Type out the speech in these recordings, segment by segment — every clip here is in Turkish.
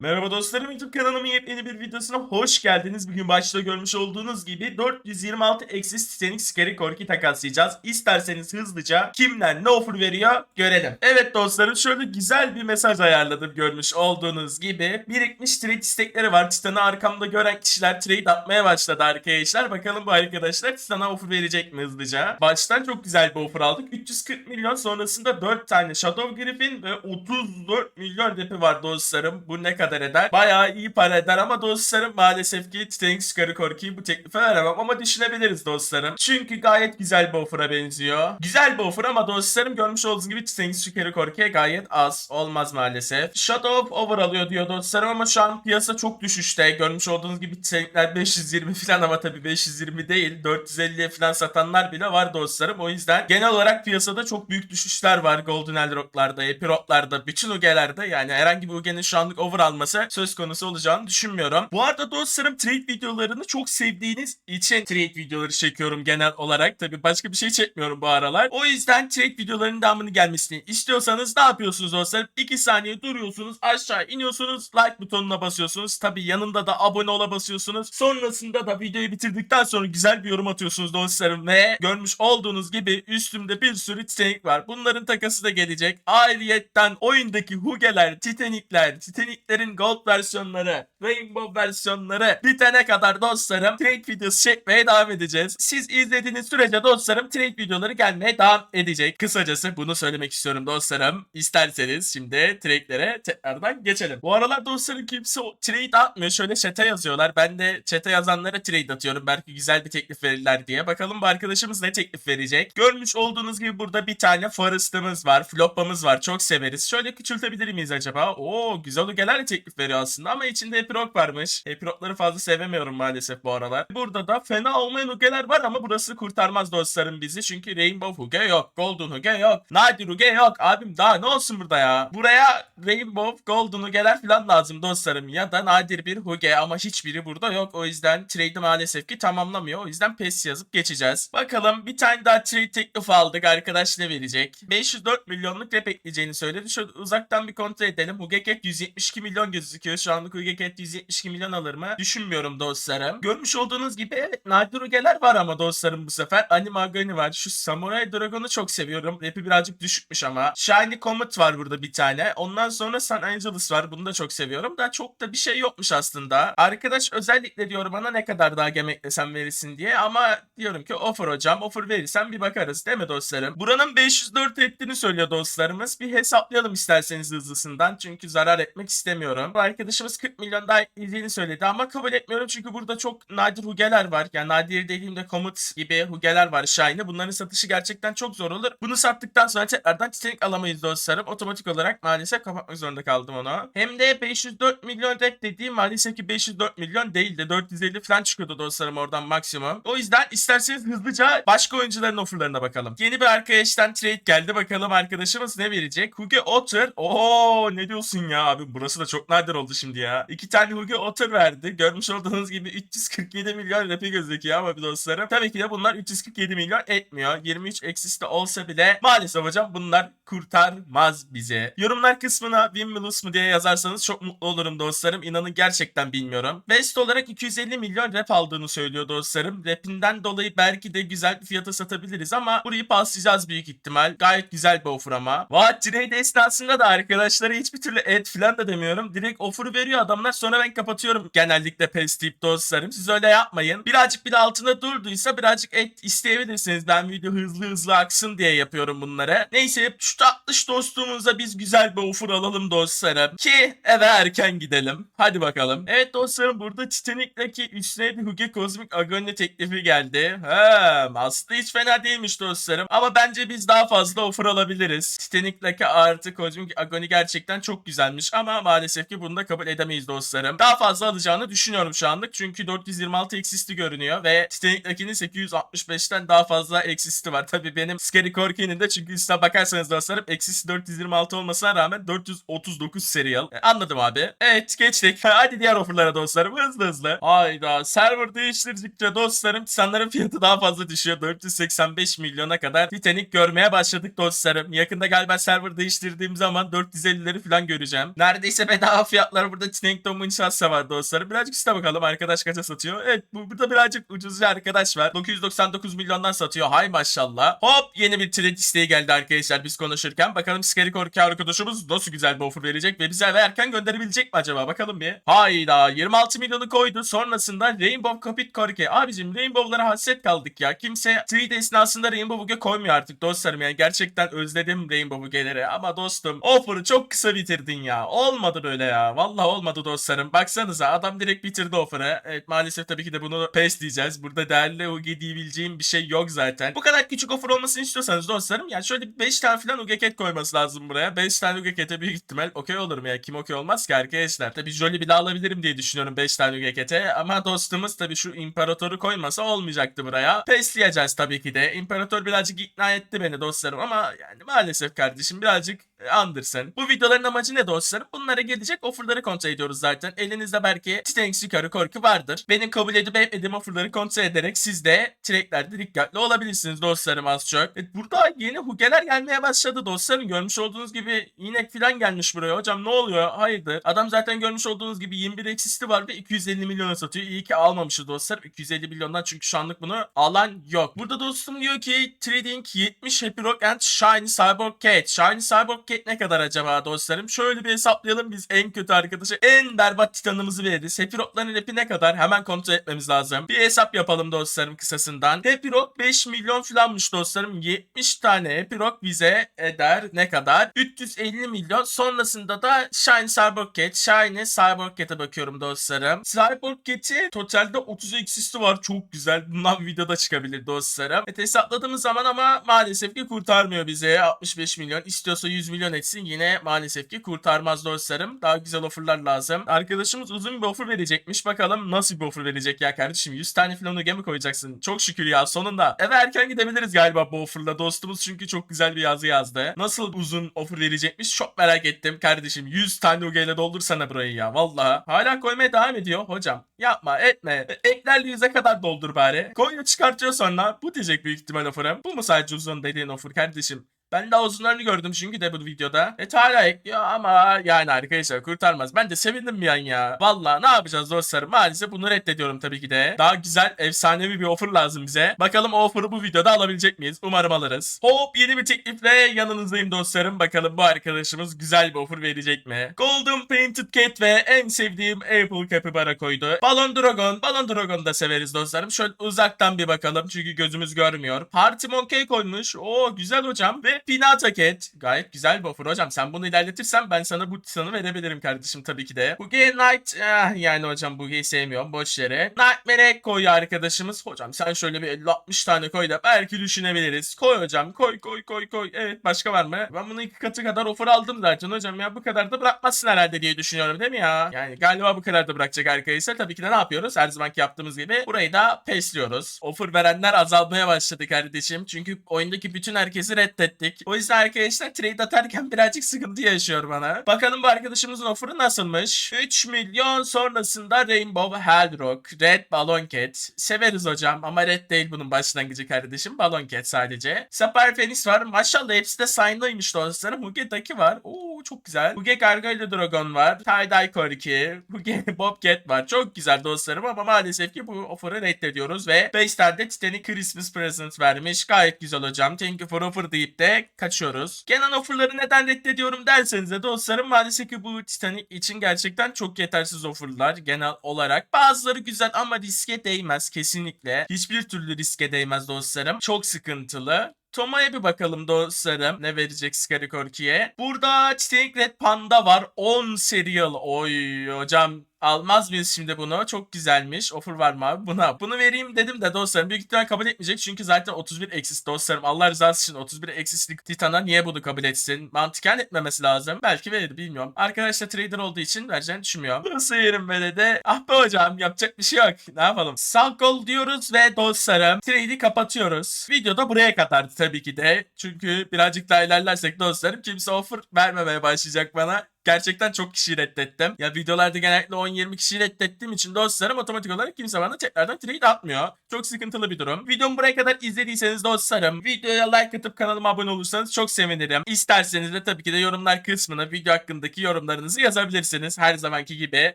Merhaba dostlarım YouTube kanalımın yepyeni bir videosuna hoş geldiniz. Bugün başta görmüş olduğunuz gibi 426 Exis Titanic Scary Corki takaslayacağız. İsterseniz hızlıca kimler ne offer veriyor görelim. Evet dostlarım şöyle güzel bir mesaj ayarladım görmüş olduğunuz gibi. Birikmiş trade istekleri var. Titan'ı arkamda gören kişiler trade atmaya başladı arkadaşlar. Bakalım bu arkadaşlar Titan'a offer verecek mi hızlıca. Baştan çok güzel bir offer aldık. 340 milyon sonrasında 4 tane Shadow Griffin ve 34 milyon repi var dostlarım. Bu ne kadar eder? Bayağı iyi para eder ama dostlarım maalesef ki Titanic Scary Corki'yi bu teklife veremem ama düşünebiliriz dostlarım. Çünkü gayet güzel bir offer'a benziyor. Güzel bir offer ama dostlarım görmüş olduğunuz gibi Titanic Scary Corki'ye gayet az. Olmaz maalesef. Shadow of Over alıyor diyor dostlarım ama şu an piyasa çok düşüşte. Görmüş olduğunuz gibi Titanic'ler 520 falan ama tabii 520 değil. 450'ye falan satanlar bile var dostlarım. O yüzden genel olarak piyasada çok büyük düşüşler var. Golden Elrock'larda, Epirot'larda, bütün UG'lerde yani herhangi bir UG'nin şu anlık over alması söz konusu olacağını düşünmüyorum. Bu arada dostlarım trade videolarını çok sevdiğiniz için trade videoları çekiyorum genel olarak. Tabii başka bir şey çekmiyorum bu aralar. O yüzden trade videolarının devamını gelmesini istiyorsanız ne yapıyorsunuz dostlarım? 2 saniye duruyorsunuz, aşağı iniyorsunuz, like butonuna basıyorsunuz. Tabii yanında da abone ola basıyorsunuz. Sonrasında da videoyu bitirdikten sonra güzel bir yorum atıyorsunuz dostlarım ve görmüş olduğunuz gibi üstümde bir sürü Titanic var. Bunların takası da gelecek. Ayrıyetten oyundaki Huge'ler, Titanic'ler, Titanic'lerin Gold versiyonları, Rainbow versiyonları bitene kadar dostlarım trade videosu çekmeye devam edeceğiz. Siz izlediğiniz sürece dostlarım trade videoları gelmeye devam edecek. Kısacası bunu söylemek istiyorum dostlarım. İsterseniz şimdi trade'lere tekrardan geçelim. Bu aralar dostlarım kimse o trade atmıyor. Şöyle chat'e yazıyorlar. Ben de chat'e yazanlara trade atıyorum. Belki güzel bir teklif verirler diye. Bakalım bu arkadaşımız ne teklif verecek. Görmüş olduğunuz gibi burada bir tane Forest'ımız var. Floppa'mız var. Çok severiz. Şöyle küçültebilir miyiz acaba? Oo güzel ugelerle teklif veriyor aslında ama içinde Epirok varmış. Epirokları fazla sevemiyorum maalesef bu aralar. Burada da fena olmayan ugeler var ama burası kurtarmaz dostlarım bizi. Çünkü Rainbow Huge yok. Golden Huge yok. Nadir Huge yok. Abim daha ne olsun burada ya? Buraya Rainbow, Golden Huge'ler falan lazım dostlarım. Ya da nadir bir Huge ama hiçbiri burada yok. O yüzden trade'i maalesef ki tamamlamıyor. O yüzden pes yazıp geçeceğiz. Bakalım bir tane daha trade teklif aldık. Arkadaş ne verecek? 504 milyonluk rep ekleyeceğini söyledi. Şöyle uzaktan bir kontrol edelim. Hugeket 172 milyon gözüküyor. Şu anlık Hugeket 172 milyon alır mı? Düşünmüyorum dostlarım. Görmüş olduğunuz gibi evet nadir Huge'ler var ama dostlarım bu sefer. Anime Agani var. Şu Samurai Dragon'u çok seviyorum. Rap'i birazcık düşükmüş ama. Shiny Comet var burada bir tane. Ondan sonra San Angeles var. Bunu da çok seviyorum. Da çok da bir şey yokmuş aslında. Arkadaş özellikle diyor bana ne kadar daha gem eklesem verirsin diye. Ama diyorum ki offer hocam. Offer verirsen bir bakarız değil mi dostlarım? Buranın 504 ettiğini söylüyor dostlarımız. Bir hesaplayalım isterseniz hızlısından. Çünkü zarar etmek istemiyorum. Bu arkadaşımız 40 milyon daha ekleyeceğini söyledi ama kabul etmiyorum. Çünkü burada çok nadir hugeler var. Yani nadir dediğimde Comet gibi hugeler var Shiny. Bunların satışı gerçekten çok zor olur. Bunu sattıktan sonra tekrardan Titanic alamayız dostlarım. Otomatik olarak maalesef kapatmak zorunda kaldım onu. Hem de 504 milyon rep dediğim maalesef ki 504 milyon değil de 450 falan çıkıyordu dostlarım oradan maksimum. O yüzden isterseniz hızlıca başka oyuncuların offerlarına bakalım. Yeni bir arkadaştan trade geldi. Bakalım arkadaşımız ne verecek? Huge Otter. Oo ne diyorsun ya abi? Burası da çok nadir oldu şimdi ya. İki tane Huge Otter verdi. Görmüş olduğunuz gibi 347 milyon repi gözüküyor ama dostlarım. Tabii ki de bunlar 347 milyon etmiyor. 23 eksiste olsa bile maalesef hocam bunlar kurtarmaz bizi. Yorumlar kısmına win mi mu diye yazarsanız çok mutlu olurum dostlarım. İnanın gerçekten bilmiyorum. Best olarak 250 milyon rep aldığını söylüyor dostlarım. Repinden dolayı belki de güzel bir fiyata satabiliriz ama burayı paslayacağız büyük ihtimal. Gayet güzel bir offer ama. Vaat trade esnasında da arkadaşlara hiçbir türlü et falan da demiyorum. Direkt offer veriyor adamlar sonra ben kapatıyorum genellikle pes deyip dostlarım. Siz öyle yapmayın. Birazcık bir de altında durduysa birazcık et isteyebilirsiniz. Ben video hızlı hızlı aksın diye yapıyorum bunları. Neyse şu tatlış dostluğumuza biz güzel bir offer alalım dostlarım. Ki eve erken gidelim. Hadi bakalım. Evet dostlarım burada Titanic'deki üstüne bir Huge Cosmic Agony teklifi geldi. Ha, aslında hiç fena değilmiş dostlarım. Ama bence biz daha fazla offer alabiliriz. Titanic'deki artı Cosmic Agony gerçekten çok güzelmiş. Ama maalesef ki bunu da kabul edemeyiz dostlarım. Daha fazla alacağını düşünüyorum şu anlık. Çünkü 426 eksisti görünüyor. Ve Titanic'dekinin 865'ten daha fazla eksisti var. Tabii benim Scary Corky'nin de çünkü üstüne bakarsanız dostlarım eksisi 426 olmasına rağmen 439 serial. E, anladım abi. Evet geçtik. Hadi diğer offerlara dostlarım hızlı hızlı. Hayda server değiştirdikçe dostlarım Titanların fiyatı daha fazla düşüyor. 485 milyona kadar Titanic görmeye başladık dostlarım. Yakında galiba server değiştirdiğim zaman 450'leri falan göreceğim. Neredeyse bedava Bedava fiyatlar burada Tineng Dom inşaatsa var dostlarım. Birazcık üste bakalım arkadaş kaça satıyor. Evet bu burada birazcık ucuzcu arkadaş var. 999 milyondan satıyor. Hay maşallah. Hop yeni bir trade isteği geldi arkadaşlar biz konuşurken. Bakalım Scary Korki arkadaşımız nasıl güzel bir offer verecek ve bize erken gönderebilecek mi acaba? Bakalım bir. Hayda 26 milyonu koydu. Sonrasında Rainbow Capit Korki. Abicim Rainbow'lara hasret kaldık ya. Kimse trade esnasında Rainbow Buge koymuyor artık dostlarım. Yani gerçekten özledim Rainbow Buge'leri. Ama dostum offer'ı çok kısa bitirdin ya. Olmadı böyle ya. Vallahi olmadı dostlarım. Baksanıza adam direkt bitirdi offer'ı. Evet maalesef tabii ki de bunu pes diyeceğiz. Burada değerli UG diyebileceğim bir şey yok zaten. Bu kadar küçük offer olmasını istiyorsanız dostlarım yani şöyle 5 tane falan UG cat koyması lazım buraya. 5 tane UG cat'e büyük ihtimal okey olur mu ya? Kim okey olmaz ki arkadaşlar. Tabii Jolly bile alabilirim diye düşünüyorum 5 tane UG cat'e. Ama dostumuz tabii şu imparatoru koymasa olmayacaktı buraya. Pes diyeceğiz tabii ki de. İmparator birazcık ikna etti beni dostlarım ama yani maalesef kardeşim birazcık Anderson. Bu videoların amacı ne dostlarım? Bunlara gelecek offerları kontrol ediyoruz zaten. Elinizde belki Titanic yukarı korku vardır. Benim kabul edip etmediğim offerları kontrol ederek siz de tracklerde dikkatli olabilirsiniz dostlarım az çok. Evet, burada yeni hugeler gelmeye başladı dostlarım. Görmüş olduğunuz gibi inek falan gelmiş buraya. Hocam ne oluyor? Hayırdır? Adam zaten görmüş olduğunuz gibi 21 eksisti var ve 250 milyona satıyor. İyi ki almamışız dostlar. 250 milyondan çünkü şu anlık bunu alan yok. Burada dostum diyor ki Trading 70 Happy Rock and Shiny Cyborg Cat. Shiny Cyborg Cat ne kadar acaba dostlarım? Şöyle bir hesaplayalım biz en kötü arkadaşı. En berbat titanımızı veririz. Happy Rock'ların rapi ne kadar? Hemen kontrol etmemiz lazım. Bir hesap yapalım dostlarım kısasından. Rock 5 milyon falanmış dostlarım. 70 tane Rock bize eder ne kadar? 350 milyon. Sonrasında da Shiny Cyborg Cat. Shiny Cyborg Cat'e bakıyorum dostlarım. Cyborg Cat'i totalde 30 eksisi var. Çok güzel. Bundan videoda çıkabilir dostlarım. Evet hesapladığımız zaman ama maalesef ki kurtarmıyor bize. 65 milyon. İstiyorsa 100 milyon etsin. Yine maalesef ki kurtarmaz dostlarım. Daha güzel offerlar lazım. Arkadaşımız uzun bir offer verecekmiş. Bakalım nasıl bir offer verecek ya kardeşim. 100 tane falan uge mi koyacaksın? Çok şükür ya sonunda. Eve erken gidebiliriz galiba bu offerla. Dostumuz çünkü çok güzel bir yazı yazdı. Nasıl uzun offer verecekmiş çok merak ettim kardeşim. 100 tane uge ile doldursana burayı ya. Vallahi. Hala koymaya devam ediyor hocam. Yapma etme. Eklerle yüze kadar doldur bari. Koyuyor çıkartıyor sonra. Bu diyecek büyük ihtimal offer'ım. Bu mu sadece uzun dediğin offer kardeşim? Ben daha uzunlarını gördüm çünkü de bu videoda. Et hala ekliyor ama yani arkadaşlar kurtarmaz. Ben de sevindim bir an ya. Valla ne yapacağız dostlarım? Maalesef bunu reddediyorum tabii ki de. Daha güzel efsanevi bir offer lazım bize. Bakalım o offer'ı bu videoda alabilecek miyiz? Umarım alırız. Hop yeni bir teklifle yanınızdayım dostlarım. Bakalım bu arkadaşımız güzel bir offer verecek mi? Golden Painted Cat ve en sevdiğim Apple Capybara koydu. Balon Dragon. Balon Dragon'u da severiz dostlarım. Şöyle uzaktan bir bakalım çünkü gözümüz görmüyor. Party Monkey koymuş. Oo güzel hocam. Ve Pinata Cat. Gayet güzel bir offer hocam. Sen bunu ilerletirsen ben sana bu titanı verebilirim kardeşim tabii ki de. Bugey Knight. Eh, yani hocam Bugey'i sevmiyorum. Boş yere. Nightmare koy arkadaşımız. Hocam sen şöyle bir 50-60 tane koy da belki düşünebiliriz. Koy hocam. Koy koy koy koy. Evet başka var mı? Ben bunu iki katı kadar offer aldım zaten hocam ya. Bu kadar da bırakmazsın herhalde diye düşünüyorum değil mi ya? Yani galiba bu kadar da bırakacak arkadaşlar. Tabii ki de ne yapıyoruz? Her zamanki yaptığımız gibi burayı da pesliyoruz. Offer verenler azalmaya başladı kardeşim. Çünkü oyundaki bütün herkesi reddettik. O yüzden arkadaşlar trade atarken birazcık sıkıntı yaşıyor bana. Bakalım bu arkadaşımızın offer'ı nasılmış? 3 milyon sonrasında Rainbow Hellrock, Red Balloon Cat. Severiz hocam ama Red değil bunun başlangıcı kardeşim. Balloon Cat sadece. Sapphire Phoenix var. Maşallah hepsi de signlıymış dostlarım. Huge Ducky var. Oo çok güzel. Huge Gargoyle Dragon var. Tie-Dye Corki. Huge Bobcat var. Çok güzel dostlarım ama maalesef ki bu offer'ı reddediyoruz ve 5 tane de Titanic Christmas Present vermiş. Gayet güzel hocam. Thank you for offer deyip de kaçıyoruz. Genel offer'ları neden reddediyorum derseniz de dostlarım maalesef ki bu Titanic için gerçekten çok yetersiz offer'lar genel olarak. Bazıları güzel ama riske değmez kesinlikle. Hiçbir türlü riske değmez dostlarım. Çok sıkıntılı. Toma'ya bir bakalım dostlarım. Ne verecek Scary Corky'ye? Burada Titanic Red Panda var. 10 serial. Oy hocam Almaz mıyız şimdi bunu? Çok güzelmiş. Offer var mı abi? Buna. Bunu vereyim dedim de dostlarım. Büyük ihtimal kabul etmeyecek. Çünkü zaten 31 eksis dostlarım. Allah rızası için 31 eksislik Titan'a niye bunu kabul etsin? Mantıken etmemesi lazım. Belki verir bilmiyorum. Arkadaşlar trader olduğu için vereceğini düşünmüyorum. Nasıl yerim böyle de? Ah be hocam yapacak bir şey yok. Ne yapalım? Sağ kol diyoruz ve dostlarım trade'i kapatıyoruz. Videoda buraya kadardı tabii ki de. Çünkü birazcık daha ilerlersek dostlarım kimse offer vermemeye başlayacak bana Gerçekten çok kişi reddettim. Ya videolarda genellikle 10-20 kişi reddettiğim için dostlarım otomatik olarak kimse bana tekrardan trade atmıyor. Çok sıkıntılı bir durum. Videomu buraya kadar izlediyseniz dostlarım videoya like atıp kanalıma abone olursanız çok sevinirim. İsterseniz de tabii ki de yorumlar kısmına video hakkındaki yorumlarınızı yazabilirsiniz her zamanki gibi.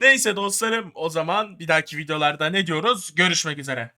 Neyse dostlarım o zaman bir dahaki videolarda ne diyoruz? Görüşmek üzere.